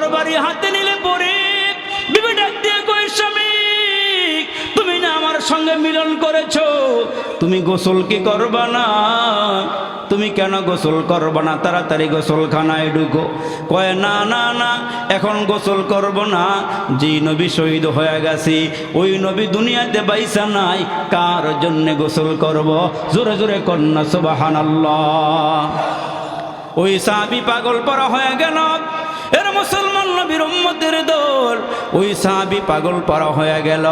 তরবারি হাতে নিলে পরে বিবি ডাক দিয়ে কই স্বামী, তুমি না আমার সঙ্গে মিলন করেছ, তুমি গোসল কি করবা না? তুমি কেন গোসল করবা না? তাড়াতাড়ি গোসলখানায় ঢুকো। কয়, না না না, এখন গোসল করব না। যেই নবী শহীদ হয়ে গেছি, ওই নবী দুনিয়াতে বাইসা নাই। কার জন্যে গোসল করব? জোরে জোরে কন্যা সুবাহান ওই সাহাবি পাগল পরা হয়ে গেল। এর মুসলমান নবীর উম্মতের দল। ওই সাহাবি পাগল পরা হয়ে গেল।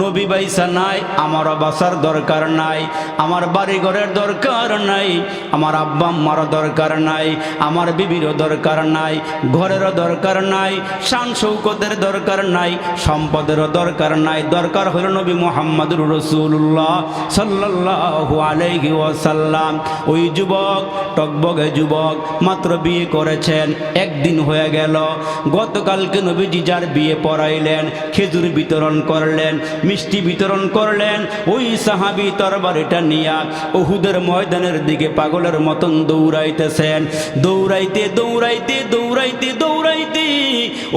নবী বাইসা নাই, আমার বাসার দরকার নাই, আমার বাড়ি ঘরের দরকার নাই, আমার আব্বা আম্মার দরকার নাই, আমার বিবিরও দরকার নাই, ঘরেরও দরকার নাই, শান শৌকতের দরকার নাই, সম্পদেরও দরকার নাই, দরকার হলো নবী মোহাম্মদুর রসুল্লাহ সাল্লাল্লাহু আলাইহি ওয়াসাল্লাম। ওই যুবক, টকবগে যুবক মাত্র বিয়ে করেছেন, একদিন হয়ে গেল। গতকালকে নবীজি যার বিয়ে পড়াইলেন, খেজুর বিতরণ করলেন, মিষ্টি বিতরণ করলেন, ওই সাহাবি তরবারিটা নিয়া ওহুদের ময়দানের দিকে পাগলের মতন দৌড়াইতেছেন। দৌড়াইতে দৌড়াইতে দৌড়াইতে দৌড়াইতে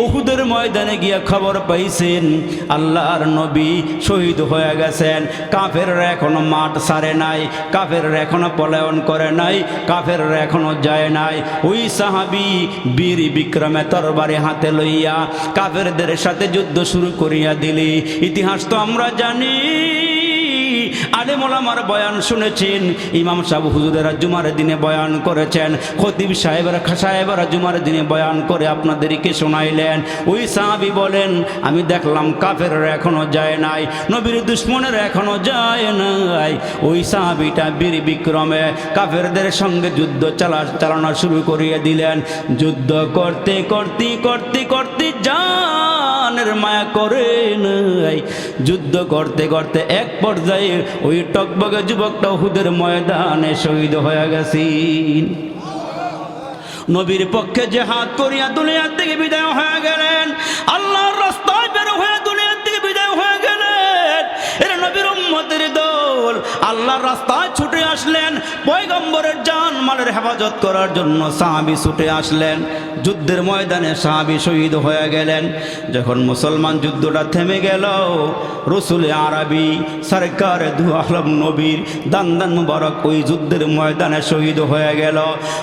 ওহুদের ময়দানে গিয়া খবর পাইছেন, আল্লাহর নবী শহীদ হয়ে গেছেন। কাফের এখনও মাঠ সারে নাই কাফের এখনও পলায়ন করে নাই কাফের এখনও যায় নাই। ওই সাহাবি বীর বিক্রমে তরবারি হাতে লইয়া কাফেরদের সাথে যুদ্ধ শুরু করিয়া দিলি। ইতিহাস তো আমরা জানি। আলেম ওলামার বয়ান শুনেছেন, ইমাম সাহেব হুজুরেরা জুমার দিনে বয়ান করেছেন, খতিব সাহেবেরা সাহেবেরা জুমার দিনে বয়ান করে আপনাদেরকে শোনাইলেন। ওই সাহাবি বলেন, আমি দেখলাম কাফের এখনও যায় নাই, নবীর দুশ্মনের এখনও যায় নাই। ওই সাহাবিটা বীর বিক্রমে কাফেরদের সঙ্গে যুদ্ধ চালা, চালানো শুরু করিয়ে দিলেন। যুদ্ধ করতে করতে করতে করতে জানের মায়া করে নাই যুদ্ধ করতে করতে এক পর্যায়ে ওই টকবগে যুবকটা হুদের ময়দানে শহীদ হয়ে গেছি নবীর পক্ষে যে হাত করিয়া দুনিয়ার থেকে বিদায় হয়ে গেলেন। আল্লাহর রাস্তায় বের হয়ে দুনিয়ার থেকে বিদায় হয়ে গেলেন। এরা নবীর উম্মতের দল আল্লাহর রাস্তায় ছুটে আসলেন। পয়গম্বরের জান মালের হেফাজত করার জন্য সাহাবি ছুটে আসলেন। যুদ্ধের ময়দানে সাহাবি শহীদ হয়ে গেলেন। যখন মুসলমান যুদ্ধটা থেমে গেল, রসুলে আরবি সরকার দু আলম নবীর দান দান মুবারক ওই যুদ্ধের ময়দানে শহীদ হয়ে গেল।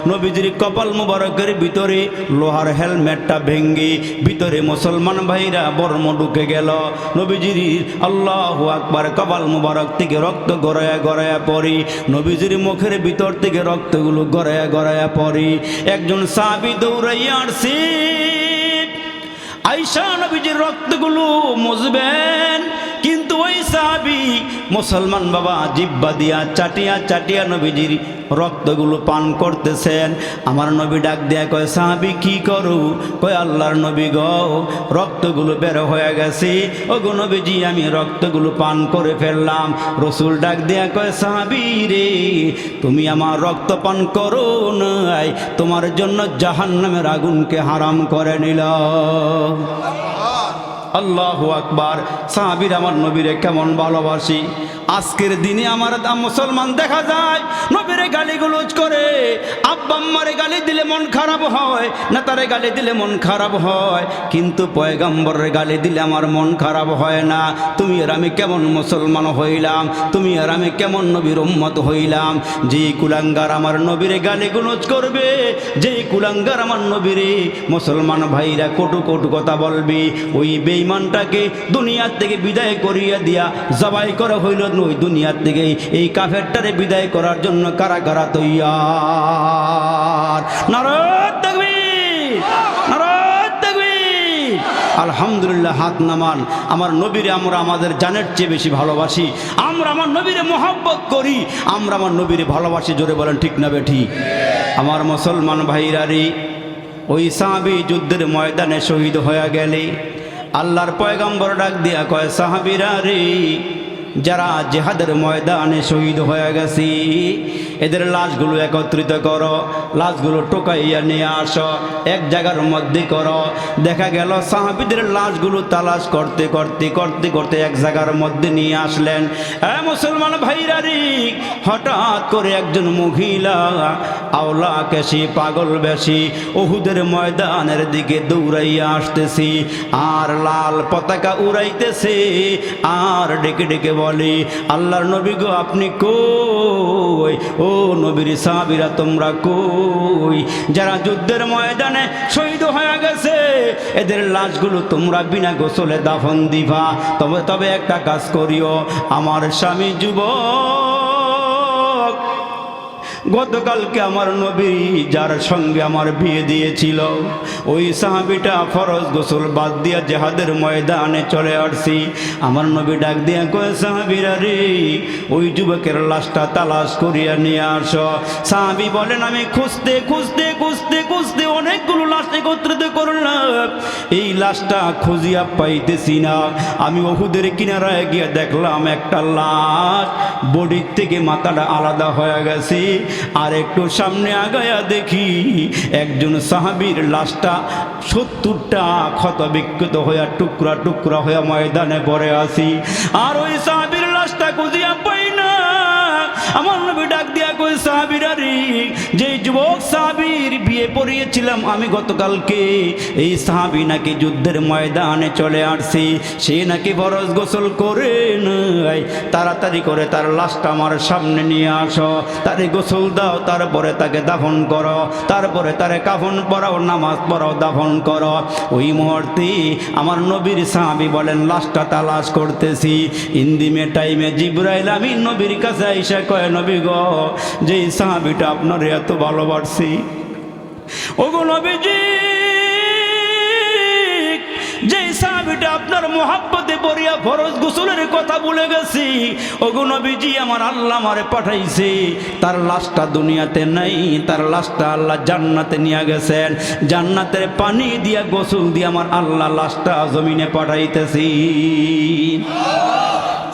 নবীজির কপাল মুবারকের ভিতরে লোহার হেলমেটটা ভেঙ্গে ভিতরে মুসলমান ভাইরা বর্ম ঢুকে গেল। নবীজির আল্লাহ আকবার কপাল মুবারক থেকে রক্ত গড়ায়া গড়ায়া পড়ি। নবীজির মুখের ভিতর থেকে রক্তগুলো গড়ায়া গড়ায়া পড়ি। একজন সাবি দৌড়াইয়া আসি আইসা নবীজির রক্তগুলো মুজবেন। কিন্তু ওই সাহাবি মুসলমান বাবা জিব্বা দিয়া চাটিয়া চাটিয়া নবীজির রক্তগুলো পান করতেছেন। আমার নবী ডাক দেয়া কয়, সাহাবি, কি করু? কয়, আল্লাহর নবী গ, রক্তগুলো বের হয়ে গেছে। ও গো নবীজি, আমি রক্তগুলো পান করে ফেললাম। রসুল ডাক দেয়া কয়, সাহাবি রে, তুমি আমার রক্ত পান করো নাই। তোমার জন্য জাহান্নামের আগুনকে হারাম করে নিল। আল্লাহ আকবার। সাহাবির আমার নবীরে কেমন ভালোবাসি। আজকের দিনে আমার মুসলমান দেখা যায়। নবীরে গালিগুলোজ করে, আব্বা আম্মারে গালি দিলে মন খারাপ হয় না তারে গালি দিলে মন খারাপ হয়, কিন্তু পয়গাম্বরের গালি দিলে আমার মন খারাপ হয় না। তুমি আর আমি কেমন মুসলমান হইলাম? তুমি আর আমি কেমন নবীর উম্মত হইলাম? যেই কুলাঙ্গার আমার নবীরে গালিগুলোজ করবে, যেই কুলাঙ্গার আমার নবীরে মুসলমান ভাইরা কটু কটু কথা বলবি, ওই বেঈমানটাকে দুনিয়ার থেকে বিদায় করিয়া দিয়া জবাই করা হইল ওই দুনিয়ার থেকে এই কাফেরটারে বিদায় করার জন্য কারা কারা তৈয়ার। নারদ তাকবীর আলহামদুলিল্লাহ হাত নামান। আমার নবীরে আমরা আমাদের জানের চেয়ে বেশি ভালোবাসি। আমরা আমার নবীরে মোহাব্বত করি। আমরা আমার নবীরে ভালোবাসি, জোরে বলেন ঠিক না বেঠি? আমার মুসলমান ভাইরা রে ওই সাহাবি যুদ্ধের ময়দানে শহীদ হয়ে গেলে, আল্লাহর পয়গম্বর ডাক দিয়া কয়, সাহাবিরা রে যারা জেহাদের ময়দানে শহীদ হয়ে গেছি এদের লাশগুলো একত্রিত করো, লাশগুলো টোকাইয়া নিয়ে আসো, এক জায়গার মধ্যে করো। দেখা গেল, সাহাবিদের লাশগুলো তালাশ করতে করতে করতে করতে এক জায়গার মধ্যে নিয়ে আসলেন। এ মুসলমান ভাইরারি হঠাৎ করে একজন মহিলা, আওলা কেশি, পাগল বেশি ওহুদের ময়দানের দিকে দৌড়াইয়া আসতেছি, আর লাল পতাকা উড়াইতেছে, আর ডেকে ডেকে বলে, আল্লাহর নবী গো, আপনি কই? ও নবীর সাহাবিরা তোমরা কই? যারা যুদ্ধের ময়দানে শহীদ হয়ে গেছে, এদের লাশগুলো তোমরা বিনা গোসলে দাফন দিবা। তবে তবে একটা কাজ করিও, আমার স্বামী যুবক গতকালকে আমার নবী যার সঙ্গে আমার বিয়ে দিয়েছিল, ওই সাহাবিটা ফরজ গোসল বাদ দিয়া জেহাদের ময়দানে চলে আসছি। আমার নবী ডাক দিয়া কয়ে, সাহাবিরা রে, ওই যুবকের লাশটা তালাশ করিয়া নিয়ে আসো। সাহাবি বলেন, আমি খুঁজতে খুঁজতে খুঁজতে খুঁজতে অনেকগুলো লাশ একত্রিত করলাম। এই লাশটা খুঁজিয়া পাইতেছি না। আমি ওহুদের কিনারায় গিয়ে দেখলাম একটা লাশ বডির থেকে মাথাটা আলাদা হয়ে গেছে। আর একটু সামনে আগায়া দেখি একজন সাহাবির লাশটা সত্তরটা ক্ষত বিক্ষত হইয়া টুকরা টুকরা হইয়া ময়দানে পড়ে আসি আর ওই সাহাবির লাশটা খুঁজিয়া পাই না। আমার নবী ডাক দিয়া কই সাহাবীরা রে যে যুবক সাহাবীর বিয়ে পড়িয়েছিলাম, আমি গতকালকে এই সাহাবী নাকি যুদ্ধের ময়দানে চলে আসছি, সে নাকি বরজ গোসল করে নাই। তাড়াতাড়ি করে তার লাশটা আমার সামনে নিয়ে আসো, তারে গোসল দাও, তারপরে তাকে দাফন করো, তারপরে তারে কাফন পরাও, নামাজ পড়াও দাফন করো। ওই মুহূর্তে আমার নবীর সাহাবী বলেন, লাশটা তালাশ করতেছি। ইন্দিমে টাইমে জিব্রাইল আমি নবীর কাছে আইসা কয়, নবী গো যে সাহাবিটা আপনার এত ভালোবাসছি ওগো নবীজি, যে সাহাবিটা আপনার মোহাব্বতে পড়িয়া ফরজ গোসলের কথা বলে গেছি, ওগো নবীজি আমার আল্লাহ আমারে পাঠাইছে, তার লাশটা দুনিয়াতে নাই, তার লাশটা আল্লাহ জান্নাতে নিয়ে গেছেন, জান্নাতের পানি দিয়া গোসল দিয়ে আমার আল্লাহ লাশটা জমিনে পাঠাইতেছি।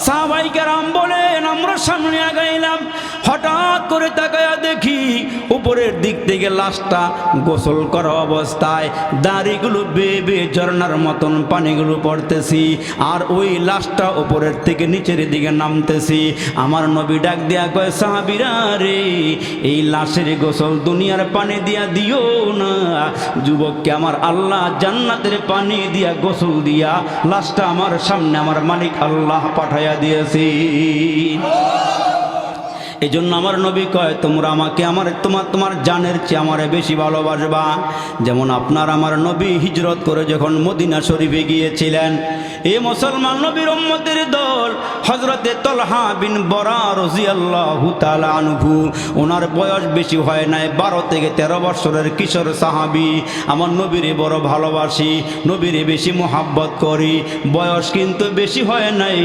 সাহাবাইকারাম বলেন, আমরা সামনে আগাইলাম হঠাৎ করে তাকায়া দেখি উপরের দিক থেকে লাশটা গোসল করা অবস্থায়। দাড়িগুলো বেয়ে বেয়ে ঝর্নার মতন পানিগুলো পড়তেছি আর ওই লাশটা উপরের থেকে নিচের দিকে নামতেছি। আমার নবী ডাক দিয়া কয়, সাহাবিরা রে, এই লাশের গোসল দুনিয়ার পানি দিয়া দিও না। যুবককে আমার আল্লাহ জান্নাতের পানি দিয়া গোসল দিয়া লাশটা আমার সামনে আমার মালিক আল্লাহ পাঠাইয়া দিয়েছি এই জন্য আমার নবী কয়, তোমরা আমাকে আমার, তোমার তোমার জানের চেয়ে আমারে বেশি ভালোবাসবা। যেমন আপনার আমার নবী হিজরত করে যখন মদিনা শরীফে গিয়েছিলেন, এ মুসলমান নবীর উম্মতের দল হজরতে তলহা বিন বরা রজিয়াল্লাহু তাআলা আনহু, ওনার বয়স বেশি হয় নাই, বারো থেকে তেরো বছরের কিশোর সাহাবি। আমার নবীরে বড় ভালোবাসি, নবীরে বেশি মোহাব্বত করি, বয়স কিন্তু বেশি হয় নাই,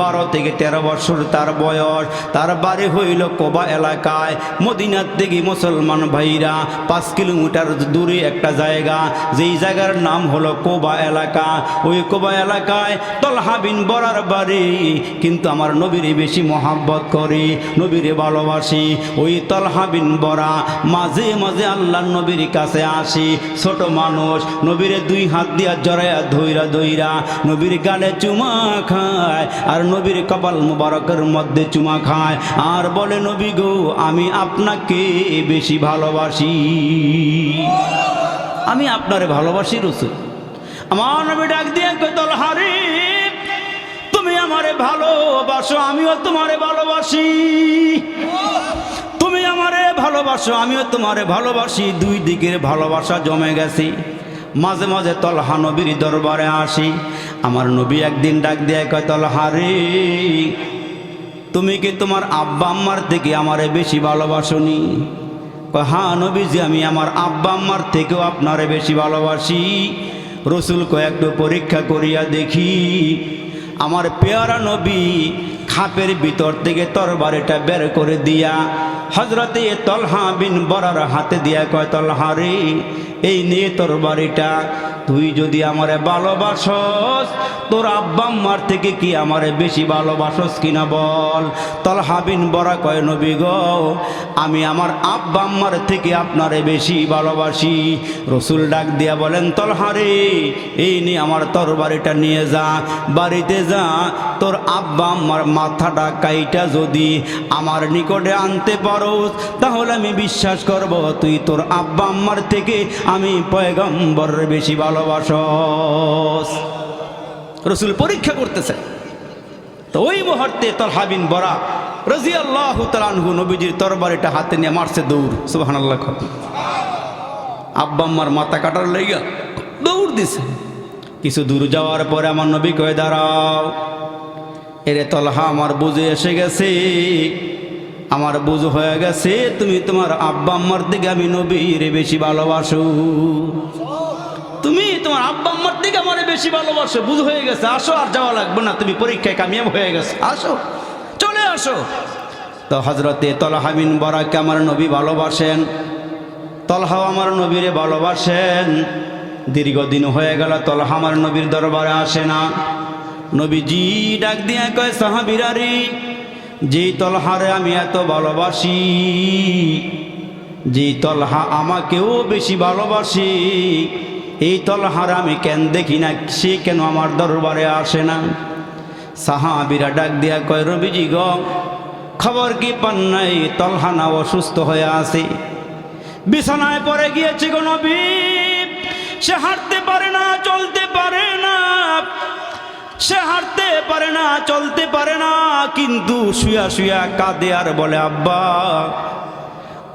বারো থেকে তেরো বছর তার বয়স। তার বাড়ি হইল কোবা এলাকায়। মদিনার থেকে মুসলমান ভাইরা, পাঁচ কিলোমিটার দূরে একটা জায়গা, যেই জায়গার নাম হলো কোবা এলাকা। ওই কোবা এলাকায় তলহা বিন বরার বাড়ি, কিন্তু আমার নবীরে বেশি মহাব্বত করি, নবীরে ভালোবাসি। ওই তলহা বিন বরা, মাঝে মাঝে আল্লাহ নবীর কাছে আসি। ছোট মানুষ, নবীরে দুই হাত দিয়া জড়াইয়া ধইরা ধইরা, নবীর গালে চুমা খায়, আর নবীর কপাল মুবারকের মধ্যে চুমা খায়। আর বলে, নবী গো, আমি আপনাকে বেশি ভালোবাসি। আমি আপনারে ভালোবাসি, রসুল। আমার নবী ডাক দিয়ে কতল হারি তুমি আমারে ভালোবাসো, আমিও তোমারে ভালোবাসি। তুমি আমারে ভালোবাসো, আমিও তোমারে ভালোবাসি। দুই দিকের ভালোবাসা জমে গেছি। মাঝে মাঝে তলহা নবীর দরবারে আসি। আমার নবী একদিন ডাক দিয়ে কয়, তলহা রে তুমি কি তোমার আব্বা আম্মার থেকে আমারে বেশি ভালোবাসনি? কয়, হ্যাঁ নবীজি আমি আমার আব্বা আম্মার থেকেও আপনারে বেশি ভালোবাসি। রসুল কয়েকটু পরীক্ষা করিয়া দেখি। আমার পেয়ারা নবী খাপের ভিতর থেকে তরবারিটা বের করে দিয়া হজরতে তলহা বিন বরার হাতে দিয়া কয় তলহা রে এই নিয়ে তোর বাড়িটা। তুই যদি আমারে ভালোবাসস, তোর আব্বা আম্মার থেকে কি আমারে বেশি ভালোবাসস কিনা বল? তল হাবিন বরা কয় নবী গো, আমি আমার আব্বা আম্মার থেকে আপনারে বেশি ভালোবাসি। রসুল ডাক দিয়া বলেন, তলহা রে, এই নিয়ে আমার তোর বাড়িটা নিয়ে যা। বাড়িতে যা, তোর আব্বা আম্মার মাথাটা কাইটা যদি আমার নিকটে আনতে পারো তাহলে আমি বিশ্বাস করব, তুই তোর আব্বা আম্মার থেকে আমি পয়গম্বর বেশি ভালোবাসস রসুল পরীক্ষা করতেছে। তো ওই মুহূর্তে তলহাবিন বরা রাজি আল্লাহ তালানহু নবীজির তরবারিটা হাতে নিয়ে মারছে দৌড়। সুবাহান আল্লাহ আব্বা মাথা কাটার লেগা দৌড় দিছে। কিছু দূর যাওয়ার পরে আমার নবী কয়ে, দাঁড়াও। এরে তলহা আমার বুঝে এসে গেছে। আমার বুঝ হয়ে গেছে, তুমি তোমার আব্বা আম্মার দিকে আমি নবীর বেশি ভালোবাসো। তুমি তোমার আব্বা আম্মার দিকে আমার বেশি ভালোবাসো, বুঝ হয়ে গেছে। আসো, আর যাওয়া লাগবে না, তুমি পরীক্ষায় কামিয়াব হয়ে গেছে। আসো, চলে আসো। তো হজরতে তলহাবিন বরাকে আমার নবী ভালোবাসেন তলহাও আমার নবীরে ভালোবাসেন। দীর্ঘদিন হয়ে গেল, তলহা আমার নবীর দরবারে আসে না। নবীজি ডাক দিয়া কয়, সাহাবিরারি যেই তলহারে আমি এত ভালোবাসি। যেই তলহা আমাকেও বেশি ভালোবাসি। এই তলহার আমি কেন দেখি না, সে কেন আমার দরবারে আসে না? সাহাবিরা ডাক দিয়া কয়, রবিজি গ, খবর কি পান নাই? তলহা না অসুস্থ হয়ে আছে। বিছানায় পরে গিয়েছে গো নবী। সে হাঁটতে পারে না, চলতে পারে না। সে হাঁটতে পারে না, চলতে পারে না, কিন্তু শুয়া শুয়া কাঁদে আর বলে, আব্বা,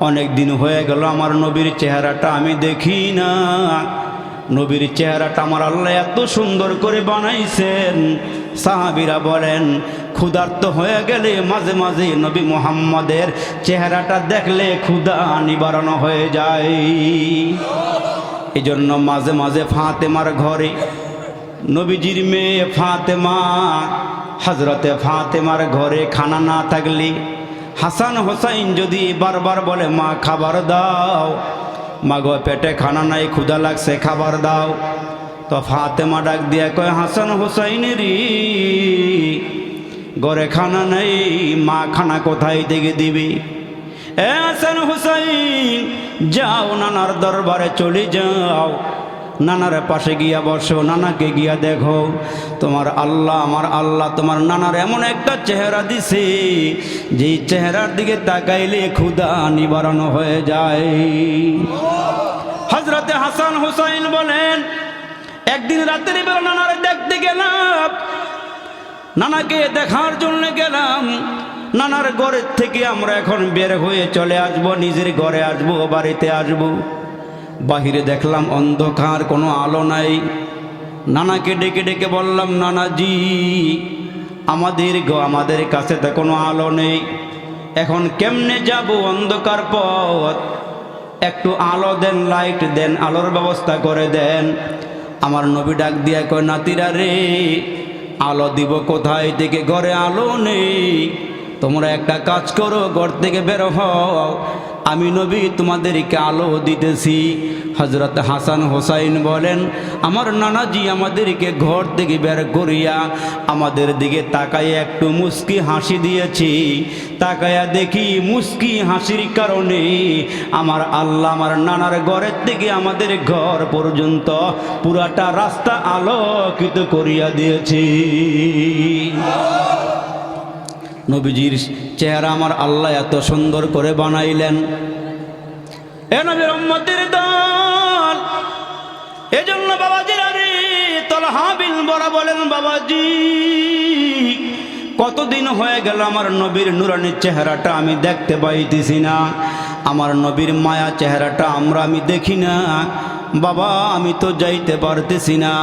অনেক দিন হয়ে গেল আমার নবীর চেহারাটা আমি দেখি না। নবীর চেহারাটা আমার আল্লাহ এত সুন্দর করে বানাইছেন। সাহাবিরা বলেন, ক্ষুধার্ত হয়ে গেলে মাঝে মাঝে নবী মোহাম্মদের চেহারাটা দেখলে ক্ষুধা নিবারণ হয়ে যায়। এই জন্য মাঝে মাঝে ফাতেমার ঘরে নবীজির মেয়ে ফাতেমা হজরতে ফাতেমার ঘরে খানা না থাকলে হাসান হোসাইন যদি বারবার বলে, মা, খাবার দাও। মা গো পেটে খানা নাই, ক্ষুধা লাগছে, খাবার দাও। তো ফাতেমা ডাক দিয়া কয়, হাসান হোসাইনের ঘরে খানা নেই, মা খানা কোথায় থেকে দিবি? এ হাসান হুসাইন, যাও নানার দরবারে চলে যাও। নানার পাশে গিয়া বসো, নানাকে গিয়া দেখো। তোমার আল্লাহ, আমার আল্লাহ, তোমার নানার এমন একটা চেহারা দিছে, যেই চেহারার দিকে তাকাইলে ক্ষুদা নিবারণ হয়ে যায়। হজরতে হাসান হুসাইন বলেন, একদিন রাতের বেলা নানারে দেখতে গেলাম, নানাকে দেখার জন্য গেলাম। নানার ঘরের থেকে আমরা এখন বের হয়ে চলে আসব, নিজের ঘরে আসব, বাড়িতে আসব। বাহিরে দেখলাম অন্ধকার, কোনো আলো নাই। নানাকে ডেকে ডেকে বললাম, নানাজি, আমাদের আমাদের কাছে তো কোনো আলো নেই। এখন কেমনে যাব অন্ধকার পথ? একটু আলো দেন, লাইট দেন, আলোর ব্যবস্থা করে দেন। আমার নবী ডাক দিয়া কয়, নাতিরা রে, আলো দিব কোথায়? থেকে ঘরে আলো নেই। তোমরা একটা কাজ করো, ঘর থেকে বের হও। আমি নবী তোমাদেরকে আলো দিতেছি। হজরত হাসান হোসাইন বলেন, আমার নানাজি আমাদেরকে ঘর থেকে বের করিয়া আমাদের দিকে তাকাইয়া একটু মুস্কি হাসি দিয়েছি। তাকাইয়া দেখি মুস্কি হাসির কারণে আমার আল্লাহ আমার নানার ঘরের থেকে আমাদের ঘর পর্যন্ত পুরাটা রাস্তা আলোকিত করিয়া দিয়েছি। নবীজির চেহারা আমার আল্লাহ এত সুন্দর করে বানাইলেন। এ নবীর উম্মতের দল। এজন্য বাবাজির আরে তলহা বিন বড় বলেন, বাবাজি, কতদিন হয়ে গেল আমার নবীর নুরানির চেহারাটা আমি দেখতে পাইতেছি না। আমার নবীর মায়া চেহারাটা আমরা আমি দেখি না। বাবা, আমি তো যাইতে পারতেছি না।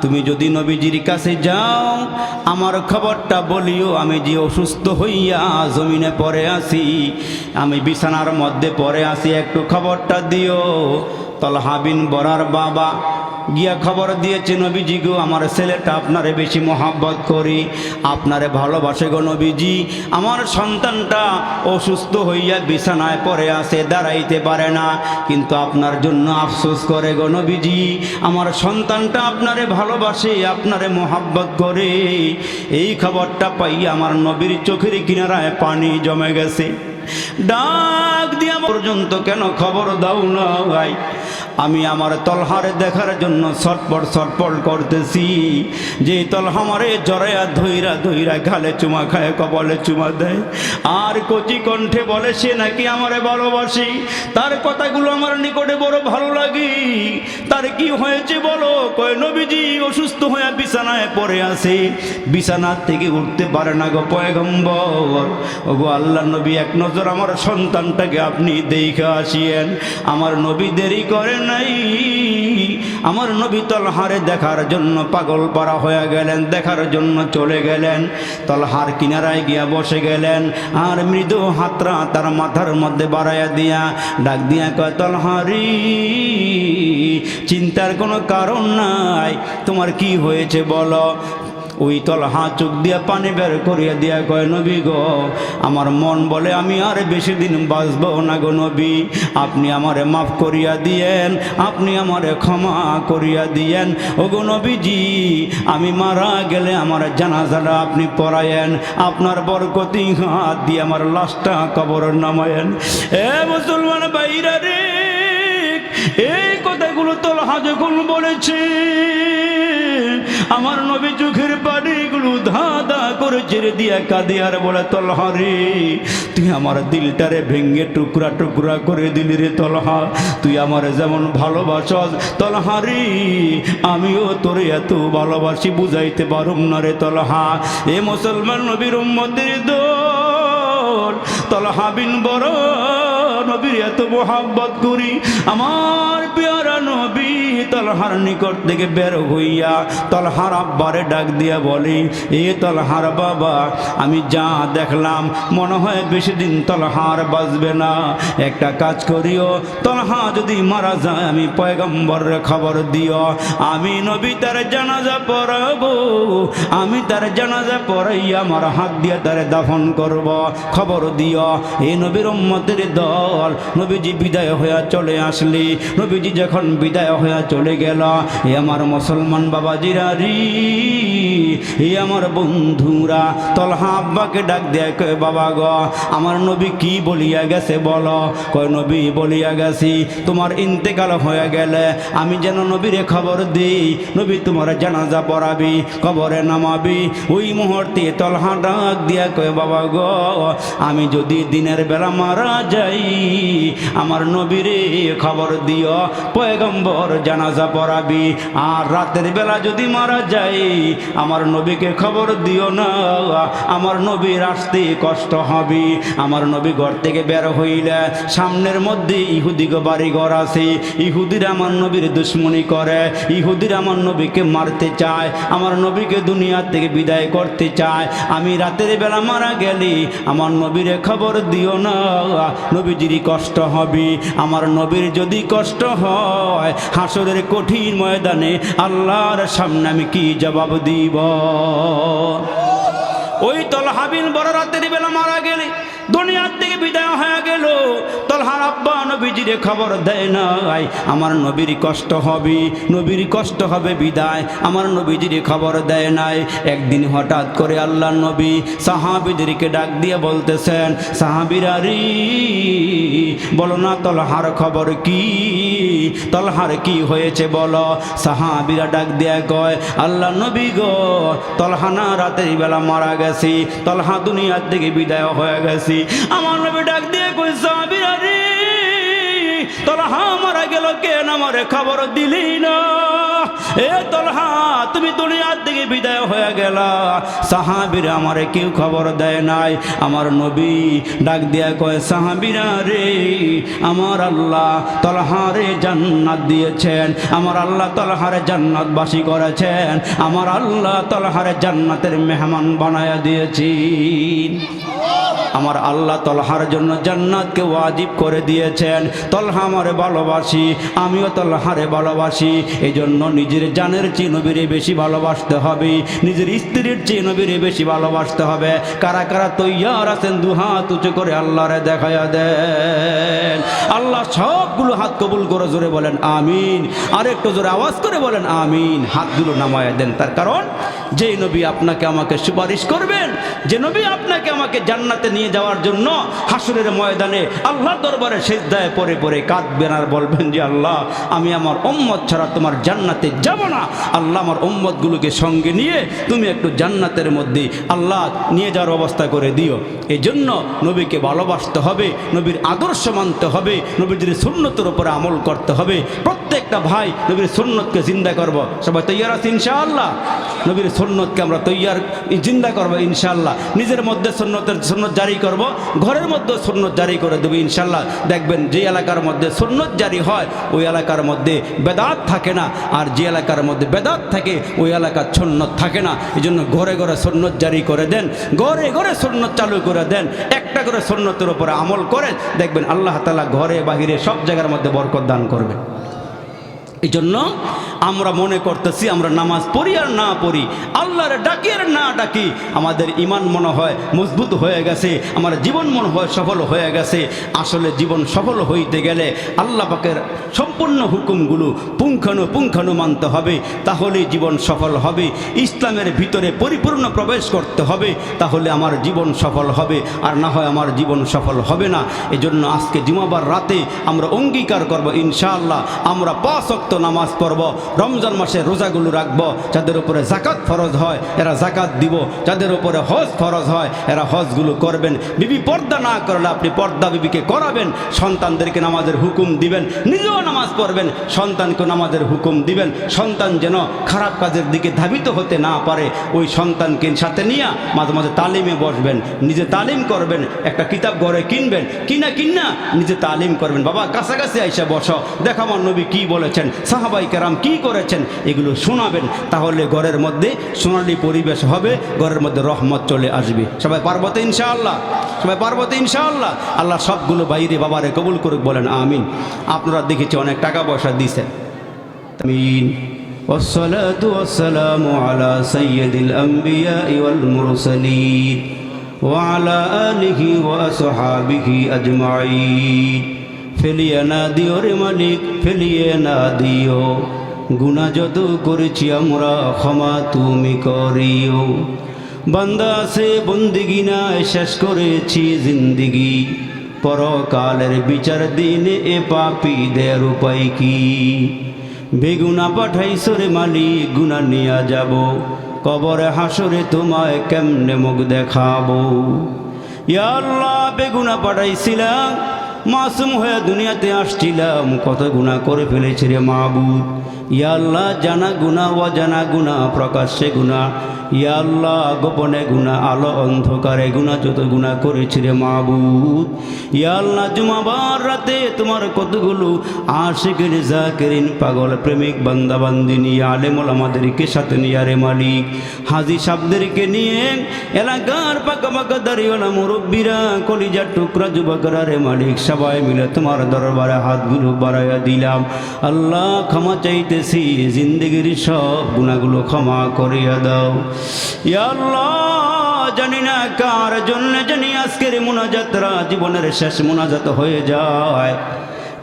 তুমি যদি নবীজির কাছে যাও, আমার খবরটা বলিও, আমি যে অসুস্থ হইয়া জমিনে পড়ে আসি আমি বিছানার মধ্যে পড়ে আসি একটু খবরটা দিও। তলহাবিন বরার বাবা গিয়া খবর দিয়েছে নবীজি গো, আমার ছেলেটা আপনারে বেশি মহাব্বত করি, আপনারে ভালোবাসে গো নবীজি। আমার সন্তানটা অসুস্থ হইয়া বিছানায় পড়ে আছে, দাঁড়াইতে পারে না, কিন্তু আপনার জন্য আফসোস করে গো নবীজি। আমার সন্তানটা আপনারে ভালোবাসে, আপনারে মহাব্বত করে। এই খবরটা পাইয়া আমার নবীর চোখের কিনারায় পানি জমে গেছে। ডাক দিয়া পর্যন্ত কেন খবর দাও না ভাই? আমি আমার তলহারে দেখার জন্য ছটপট ছটপট করতেছি। যে তলহামারে জড়াইয়া ধইরা ধইরা গালে চুমা খায় কবলে চুমা দেয়। আর কচি কণ্ঠে বলে, সে নাকি আমারে ভালোবাসি? তার কথাগুলো আমার নিকটে বড় ভালো লাগে। তার কি হয়েছে বলো? কয়, নবীজি অসুস্থ হয়ে বিছানায় পড়ে আছে। বিছানার থেকে উঠতে পারে না গো পয়গম্বর। ও গো আল্লাহ নবী এক নজর আমার সন্তানটাকে আপনি দেখে আসিয়েন। আমার নবী দেরি করে নাই। আমার নবী তলহারে দেখার জন্য পাগল পারা হয়ে গেলেন, দেখার জন্য চলে গেলেন। তলহার কিনারায় গিয়া বসে গেলেন আর মৃদু হাতরা তার মাথার মধ্যে বাড়াইয়া দিয়া ডাক দিয়া কয়, তলহারি, চিন্তার কোনো কারণ নাই। তোমার কি হয়েছে বলো? ওই তল তলহা চোখ দিয়া পানি বের করিয়া দিয়া কয়, নবী গো, আমার মন বলে আমি আর বেশি দিন বাঁচব না গো নবী। আপনি আমারে মাফ করিয়া দিয়েন, আপনি আমারে ক্ষমা করিয়া দিয়েন। ও গো নবীজি, আমি মারা গেলে আমার জানাজাটা আপনি পড়ায়েন, আপনার বরকতি হাত দিয়ে আমার লাশটা কবর নামায়েন। এ মুসলমান বাইরা রে, এই কথাগুলো তলহা যখন বলেছে আমার নবী চোখের পানিগুলো ধা ধা করে ছেড়ে দিয়া কাঁদে, আর বলে, তলহা রে, তুই আমার দিলটারে ভেঙ্গে টুকরা টুকরা করে দিলি রে তলহা। তুই আমার যেমন ভালোবাসস, তলহা রে, আমিও তোরে এত ভালোবাসি, বুঝাইতে পারুম না রে তলহা। এ মুসলমান নবীর উম্মতের দোল, তলহা বিন বড় নবীর এত মোহাব্বত করি। আমার পেয়ারা নবী তলহার নিকট থেকে বের হইয়া তলহার আব্বারে ডাক দিয়া বলি, এ তলহার বাবা, আমি যা দেখলাম মনে হয় বেশি দিন তলহার বাঁচবে না। একটা কাজ করিও, তলহা যদি মারা যায়, আমি পয়গম্বরের খবর দিও। আমি নবী তার জানাজা পড়াবো, আমি তার জানাজা পড়াইয়া আমার হাত দিয়ে তারে দাফন করব। খবর দিও এই নবীর উম্মতের দল। নবীজি বিদায় হইয়া চলে আসলি। নবীজি যখন বিদায় হইয়া চলে গেল। এ আমার মুসলমান বাবাজিরা রি, এ আমার বন্ধুরা। তলহা আব্বাকে ডাক দেয়, কয়, বাবা গ, আমার নবী কি বলিয়া গেছে বলো? কয়, নবী বলিয়া গেছি, তোমার ইন্তেকাল হয়ে গেলে আমি যেন নবীরে খবর দিই। নবী তোমার জানাজা পড়াবি, কবরে নামাবি। ওই মুহূর্তে তলহা ডাক দিয়া কয়, বাবা গ, আমি যদি দিনের বেলা মারা যাই, আমার নবীরে খবর দিও। পয়গম্বর জানাজা পড়াবি। আর রাতের বেলা যদি মারা যাই, আমার নবীকে খবর দিও না। আমার নবীর আসতে কষ্ট হবে। আমার নবী ঘর থেকে বের হইলে সামনের মধ্যে ইহুদিকে বাড়ি ঘর আছে। ইহুদিরা আমার নবীর দুশ্মনী করে। ইহুদিরা আমার নবীকে মারতে চায়। আমার নবীকে দুনিয়ার থেকে বিদায় করতে চায়। আমি রাতের বেলা মারা গেলি আমার নবীরে খবর দিও না। নবীজিরই কষ্ট হবে। আমার নবীর যদি কষ্ট হয় হাসরের কঠিন ময়দানে আল্লাহর সামনে আমি কি জবাব দিব? ওই তলহাবিন বড় রাতের বেলা মারা গেলে। দুনিয়ার থেকে বিদায় হয়ে গেল। তলহার আব্বা নবীজিরে খবর দেয় নাই। আমার নবীর কষ্ট হবে, নবীর কষ্ট হবে বিদায়। আমার নবীজিরে খবর দেয় নাই। একদিন হঠাৎ করে আল্লাহ নবী সাহাবিদেরকে ডাক দিয়ে বলতেছেন, সাহাবিরা রি, বলো না তলহার খবর কি? তলহার কি হয়েছে বলো? সাহাবিরা ডাক দিয়ে কয় আল্লাহ নবী গো তলহানা রাতের বেলা মারা গেছি, তলহা দুনিয়ার থেকে বিদায় হয়ে গেছি। আমার নবী ডাক দিয়ে কই সাহাবিরা রে হা মারা গেল কেন? আমারে খবর দিলি না। এ তলহা তুমি দুনিয়ার দিকে বিদায় হয়ে গেল। সাহাবিরা আমারে কেউ খবর দেয় নাই। আমার নবী ডাক দিয়া কয়, সাহাবিরা রে, আমার আল্লাহ তলহারে জান্নাত দিয়েছেন। আমার আল্লাহ তলহারে জান্নাতবাসী করেছেন। আমার আল্লাহ তলহারে জান্নাতের মেহমান বানায়া দিয়েছি আমার আল্লাহ তলহার জন্য জান্নাতকে ওয়াজিব করে দিয়েছেন। তলহা আমারে ভালোবাসি, আমিও তলহারে ভালোবাসি। এই জন্য নিজের জানের চেয়ে নবীরে বেশি ভালোবাসতে হবে, নিজের স্ত্রীর চেয়ে নবীরে বেশি ভালোবাসতে হবে। কারা কারা তৈয়ার আছেন, দু হাত উঁচু করে আল্লাহরে দেখাইয়া দেন। আল্লাহ সবগুলো হাত কবুল করে জোরে বলেন, আমিন। আর একটু জোরে আওয়াজ করে বলেন, আমিন। হাতগুলো নামায় দেন, তার কারণ যে নবী আপনাকে আমাকে সুপারিশ করবেন, যে নবী আপনাকে আমাকে জান্নাতে নিয়ে যাওয়ার জন্য হাসুরের ময়দানে আল্লাহ দরবারে সেজদায় পরে পরে কাঁদবেন আর বলবেন যে আল্লাহ, আমি আমার উম্মত ছাড়া তোমার জান্নাতে যাব না। আল্লাহ আমার উম্মতগুলোকে সঙ্গে নিয়ে তুমি একটু জান্নাতের মধ্যে আল্লাহ নিয়ে যাওয়ার অবস্থা করে দিও। এই জন্য নবীকে ভালোবাসতে হবে, নবীর আদর্শ মানতে হবে, নবীর সুন্নতের উপরে আমল করতে হবে। প্রত্যেকটা ভাই নবীর সুন্নতকে জিন্দা করব। সবাই তৈয়ার আছে ইনশাআল্লাহ? নবীর সুন্নতকে আমরা তৈয়ার, জিন্দা করব ইনশাআল্লাহ। নিজের মধ্যে সুন্নতের, সুন্নত জারি করব, ঘরের মধ্যে সুন্নত জারি করে দেবো ইনশাআল্লাহ। দেখবেন যে এলাকার মধ্যে সুন্নত জারি হয়, ওই এলাকার মধ্যে বেদাত থাকে না। আর যে এলাকার মধ্যে বেদাত থাকে, ওই এলাকার সুন্নত থাকে না। এই জন্য ঘরে ঘরে সুন্নত জারি করে দেন, ঘরে ঘরে সুন্নত চালু করে দেন, একটা করে সুন্নতের উপরে আমল করে দেখবেন আল্লাহ তালা ঘরে বাহিরে সব জায়গার মধ্যে বরকত দান করবেন। এই জন্য আমরা মনে করতেছি, আমরা নামাজ পড়ি আর না পড়ি। আল্লাহর ডাকি আর না ডাকি, আমাদের ইমান মনে হয় মজবুত হয়ে গেছে, আমার জীবন মনে হয় সফল হয়ে গেছে। আসলে জীবন সফল হইতে গেলে আল্লাহ পাকের সম্পূর্ণ হুকুমগুলো পুঙ্খানু পুঙ্খানু মানতে হবে, তাহলেই জীবন সফল হবে। ইসলামের ভিতরে পরিপূর্ণ প্রবেশ করতে হবে, তাহলে আমার জীবন সফল হবে, আর না হয় আমার জীবন সফল হবে না। এজন্য আজকে জুমাবার রাতে আমরা অঙ্গীকার করব, ইনশাআল্লাহ। আমরা পাঁচ অক্ত নামাজ পড়ব, রমজান মাসে রোজাগুলো রাখব, যাদের উপরে জাকাত ফরজ হয়, এরা জাকাত দিব। যাদের উপরে হজ ফরজ হয়, এরা হজগুলো করবেন। বিবি পর্দা না করলে আপনি পর্দা বিবিকে করাবেন, সন্তানদেরকে নামাজের হুকুম দিবেন, নিজেও নামাজ পড়বেন, সন্তানকে নামাজের হুকুম দিবেন, সন্তান যেন খারাপ কাজের দিকে ধাবিত হতে না পারে, ওই সন্তানকে সাথে নিয়ে মাঝে মাঝে তালিমে বসবেন, নিজে তালিম করবেন, একটা কিতাব ঘরে কিনবেন, কিনা কিনা নিজে তালিম করবেন। বাবা, কাছাকাছি আইসা বসো, দেখো আমার নবী কি বলেছেন, সাহাবাই কেরাম কি করেছেন, এগুলো শোনাবেন, তাহলে ঘরের মধ্যে সোনালি পরিবেশ হবে, ঘরের মধ্যে রহমত চলে আসবে। সবাই পার্বতে, ইনশাআল্লাহ, সবাই পার্বতে, ইনশাআল্লাহ, আল্লাহ সবগুলো বাইরে বাবারে কবুল করুক, বলেন আমিন। আপনারা দেখেছি অনেক টাকা পয়সা দিয়েছেন। আমিন والصلاة والسلام على سيد الأنبياء والمرسلين وعلى آله وأصحابه أجمعين ফেলিয়ে না দিও রে মালিক ফেলিয়ে না দিও গুণা যত করেছি আমরা ক্ষমা তুমি করিও বান্দা আছে বন্দিগি নাই শেষ করেছি জিন্দিগি পরকালের বিচার দিনে এ পাপীদের উপায় কি বেগুনা পাঠাইছো রে মালি গুনা নিয়া যাব। কবরে হাসরে তোমায় কেমনে মুখ দেখাবো? ইয়াল্লাহ বেগুনা পাঠাইছিলাম, মাসুম হয়ে দুনিয়াতে আসছিলাম। কত গুণা করে ফেলেছি রে মাহবুদ ইয়া আল্লাহ জানা গুণা অজানা গুণা, প্রকাশ্যে গুণা। ইয়া আল্লাহ গোপনে গুণা, আলো অন্ধকারে গুণা, যত গুণা করেছি রে মাহবুদ ইয়া জুমাবার রাতে তোমার কতগুলো আশিকের জাকেরিন পাগল, প্রেমিক বান্দা বান্দিনী আলেমল আমাদেরকে সাথে নিয়ে রে মালিক। হাজি সাবদেরকে নিয়ে এলাকার পাকা পাকা দাঁড়িয়েলা মুরব্বীরা, কলিজার টুকরা যুবকরা রে মালিক, সবাই মিলে তোমার দরবারে হাতগুলো বাড়াইয়া দিলাম। আল্লাহ ক্ষমা চাইতেছি জিন্দগির সব গুণাগুলো ক্ষমা করিয়া দাও। জানি না কার জন্য জানি আজকের মোনাজাতরা জীবনের শেষ মোনাজাত হয়ে যায়।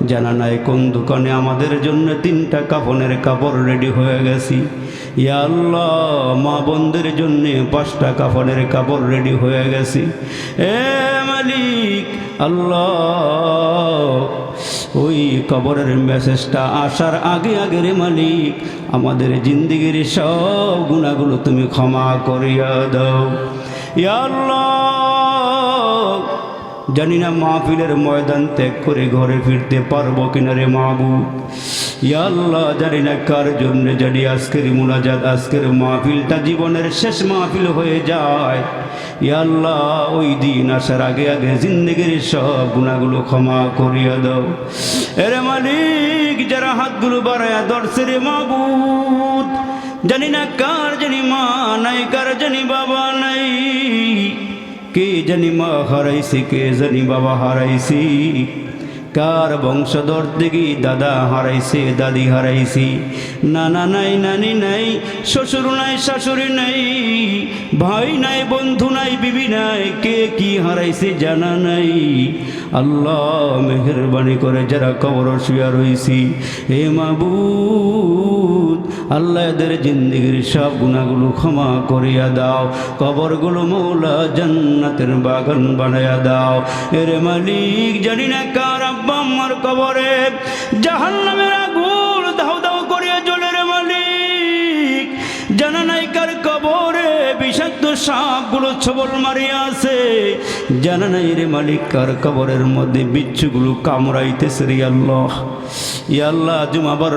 জানা নাই কোন দোকানে আমাদের জন্য তিনটা কাপনের কাপড় রেডি হয়ে গেছি। আল্লাহ, মা বোনদের জন্য পাঁচটা কাপনের কাপড় রেডি হয়ে গেছি। এ মালিক, আল্লাহ ওই কবরের মেসেজটা আসার আগে আগের মালিক, আমাদের জিন্দিগির সব গুণাগুলো তুমি ক্ষমা করিয়া দাও। আল্লাহ, জানি না মাহফিলের ময়দান ত্যাগ করে ঘরে ফিরতে পারব কিনা রে মাহবুব। ইয়া আল্লাহ, জানি না কার জন্য, জানি আজকের মুনাজাত, আজকের মাহফিলটা জীবনের শেষ মাহফিল হয়ে যায়। ইয়া আল্লাহ, ওই দিন আসার আগে আগে জিন্দগির সব গুণাগুলো ক্ষমা করিয়া দাও। এরে মালিক, যারা হাতগুলো বাড়ায়া ধরছে রে জানি না কার জানি মা নাই, কার জানি বাবা নাই, কে জানি মা হারাইছি, কে জানি বাবা হারাইছি। কার বংশধর থেকে দাদা হারাইছে, দাদি হারাইছি? নানা নাই, নানি নাই, শ্বশুর নাই, শাশুড়ি নাই, ভাই নাই, বন্ধু নাই, বিবি নাই, কে কি হারাইছে জানা নাই? আল্লাহ মেহরবানি করে যারা কবর শুয়া রইছি। এ মাবুদ আল্লাহ এদের জিন্দিগির সব গুণাগুলো ক্ষমা করিয়া দাও, কবরগুলো মৌলা জান্নাতের বাগান বানাইয়া দাও। এর মালিক, জানি না কার আব্বা আমার কবরে, জাহান্নামের আগুন দাও দাও করিয়া জলের মালিক। জানা নাই কার কবরে বিষাক্ত সাপগুলো ছবল মারিয়া আছে। জানা নাই রে মালিক, কার কবরের মধ্যে বিচ্ছুগুলো কামড়াইতেছে রে আল্লাহ। ইয়াল্লাহ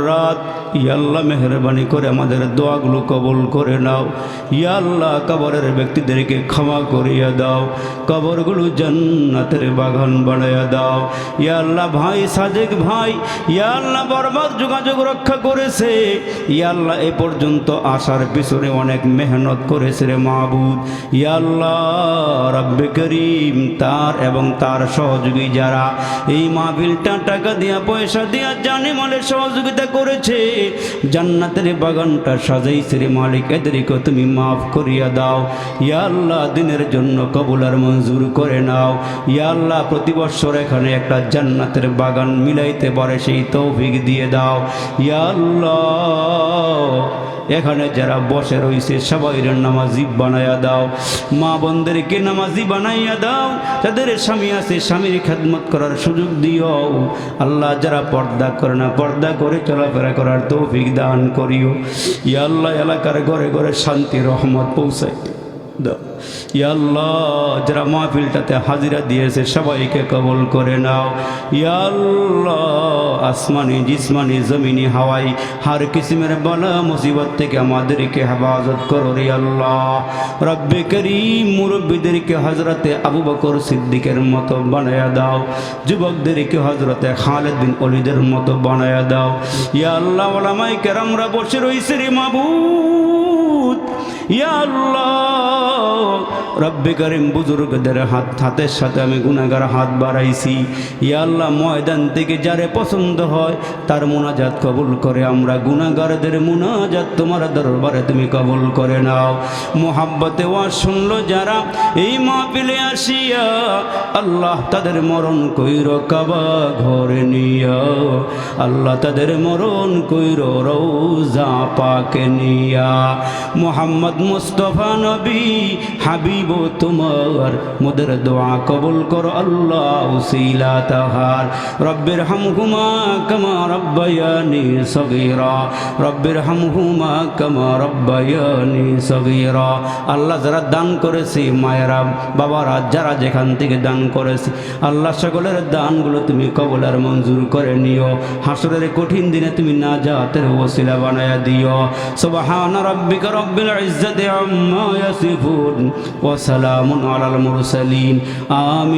রাত। ইয়াল্লাহ মেহরবানি করে আমাদের দোয়াগুলো কবল করে নাও। ইয়াল্লাহ কবরের ব্যক্তিদেরকে ক্ষমা করিয়া দাও। কবরগুলো জান্নাতের বাগান বানাইয়া দাও। ইয়াল্লাহ ভাই সাজেক ভাই ইয়াল্লাহ বরবাদ যোগাযোগ রক্ষা করেছে। ইয়াল্লাহ এ পর্যন্ত আসার পিছনে অনেক মেহনত করেছে। রে মাহবুদ ইয়াল্লাহ রব্বে করিম, তার এবং তার সহযোগী যারা এই মাহবিলটা টাকা দিয়া, পয়সা দিয়া, জানে মালের সহযোগিতা করেছে, জান্নাতের বাগানটা সাজাইছে রে মালিক, এদেরকে তুমি মাফ করিয়া দাও। ইয়া আল্লাহ, দিনের জন্য কবুল আর মঞ্জুর করে নাও। ইয়া আল্লাহ, প্রতি বছর এখানে একটা জান্নাতের বাগান মিলাইতে পারে, সেই তৌফিক দিয়ে দাও। ইয়া আল্লাহ এখানে যারা বসে রয়েছে সবাই নামাজি বানাইয়া দাও। মা বোনদেরকে নামাজি বানাইয়া দাও। যাদের স্বামী আছে, স্বামীর খেদমত করার সুযোগ দিও। আল্লাহ যারা পর্দা করে না, পর্দা করে চলাফেরা করার তৌফিক দান করিও। ইয়া আল্লাহ, এলাকার ঘরে ঘরে শান্তি, রহমত পৌঁছাই দাও। ইয়া আল্লাহ, যারা মাহফিলটাতে হাজিরা দিয়েছে, সবাইকে কবল করে নাও। ইয়া আল্লাহ, আসমানি, জিসমানি, জমিনি, হাওয়াই, হার কিসিমের বালা, মুসিবত থেকে আমাদেরকে হেফাজত করো রে আল্লাহ। রব্বে করিম, মুরব্বীদেরকে হজরতে আবু বকর সিদ্দিকের মতো বানায়া দাও। যুবকদেরকে হজরতে খালেদ বিন অলিদের মতো বানায়া দাও। ইয়া আল্লাহ ওলামাই কেরামরা বসে রয়েছে রে মাবুদ। রব্বে করিম বুজুর্গদের হাত, হাতের সাথে আমি গুনাগার হাত বাড়াইছি। ইয়া আল্লাহ, ময়দান থেকে যারে পছন্দ হয়, তার মোনাজাত কবুল করে আমরা গুনাগারদের মোনাজাত তোমার দরবারে তুমি কবুল করে নাও। মোহাব্বতে ওয়া শুনলো যারা, এই মাহফিলে আসিয়া আল্লাহ তাদের মরণ কইর কাবা ঘরে নিয়া, আল্লাহ তাদের মরণ কইর রৌজা পাকে নিয়া। মোহাম্মদ মুস্তফা নবী, হাবিব তোমার মোদের দোয়া কবুল কর আল্লাহ, উসিলা তাহার। রব্বির হামহুমা কামা রব্বায়ানি সগীরা। রব্বির হামহুমা কামা রব্বায়ানি সগীরা। আল্লাহ যারা দান করেছে, মায়েরা, বাবারা, যারা যেখান থেকে দান করেছে, আল্লাহ সকলের দানগুলো তুমি কবল আর মঞ্জুর করে নিও। হাসরের কঠিন দিনে তুমি না জাতের ওসিলা বানায়া দিও। সুবহান রাব্বিকা রব্বিল ইজ্জাতি আম্মা ইয়াসিফুন ওয়া সালামুন আলাল মুরসালিন। আমিন।